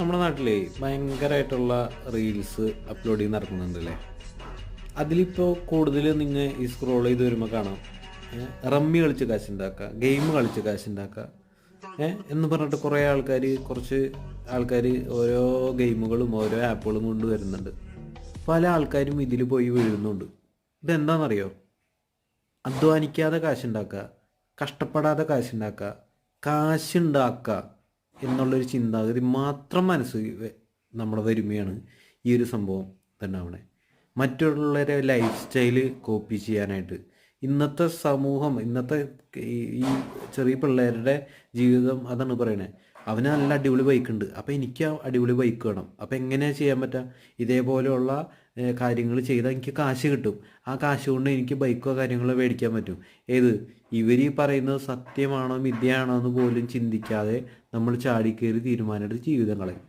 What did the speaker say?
നമ്മുടെ നാട്ടിലെ ഭയങ്കരമായിട്ടുള്ള റീൽസ് അപ്ലോഡ് ചെയ്ത് നടക്കുന്നുണ്ടല്ലേ? അതിലിപ്പോൾ കൂടുതൽ നിങ്ങൾ ഈ സ്ക്രോൾ ചെയ്ത് വരുമ്പോൾ കാണാം. റമ്മി കളിച്ച് കാശുണ്ടാക്കുക ഗെയിം കളിച്ച് കാശുണ്ടാക്കുക. എന്ന് പറഞ്ഞിട്ട് കുറേ ആൾക്കാർ കുറച്ച് ആൾക്കാർ ഓരോ ഗെയിമുകളും ഓരോ ആപ്പുകളും കൊണ്ട് വരുന്നുണ്ട്. പല ആൾക്കാരും ഇതിൽ പോയി വീഴുന്നുണ്ട്. ഇതെന്താണെന്നറിയോ അധ്വാനിക്കാതെ കാശുണ്ടാക്കുക കഷ്ടപ്പെടാതെ കാശുണ്ടാക്കുക കാശുണ്ടാക്കുക. എന്നുള്ളൊരു ചിന്താഗതി മാത്രം മനസ്സ് നമ്മുടെ വരുമയാണ് ഈ ഒരു സംഭവം തന്നെ അവിടെ. മറ്റുള്ളവരെ ലൈഫ് സ്റ്റൈൽ കോപ്പി ചെയ്യാനായിട്ട്. ഇന്നത്തെ സമൂഹം ഇന്നത്തെ ഈ ചെറിയ പിള്ളേരുടെ ജീവിതം അതാണ് പറയണത് അവന് നല്ല അടിപൊളി ബൈക്ക് ഉണ്ട്. അപ്പോൾ എനിക്ക് അടിപൊളി ബൈക്ക് വേണം. അപ്പോൾ എങ്ങനെയാണ് ചെയ്യാൻ പറ്റുക ഇതേപോലെയുള്ള കാര്യങ്ങൾ ചെയ്താൽ എനിക്ക് കാശ് കിട്ടും. ആ കാശ് കൊണ്ട് എനിക്ക് ബൈക്കോ കാര്യങ്ങളോ മേടിക്കാൻ പറ്റും. ഏത്? ഇവർ ഈ പറയുന്നത് സത്യമാണോ മിഥ്യയാണോ എന്ന് പോലും ചിന്തിക്കാതെ നമ്മൾ ചാടിക്കയറി തീരുമാനമെടുത്ത് ജീവിതം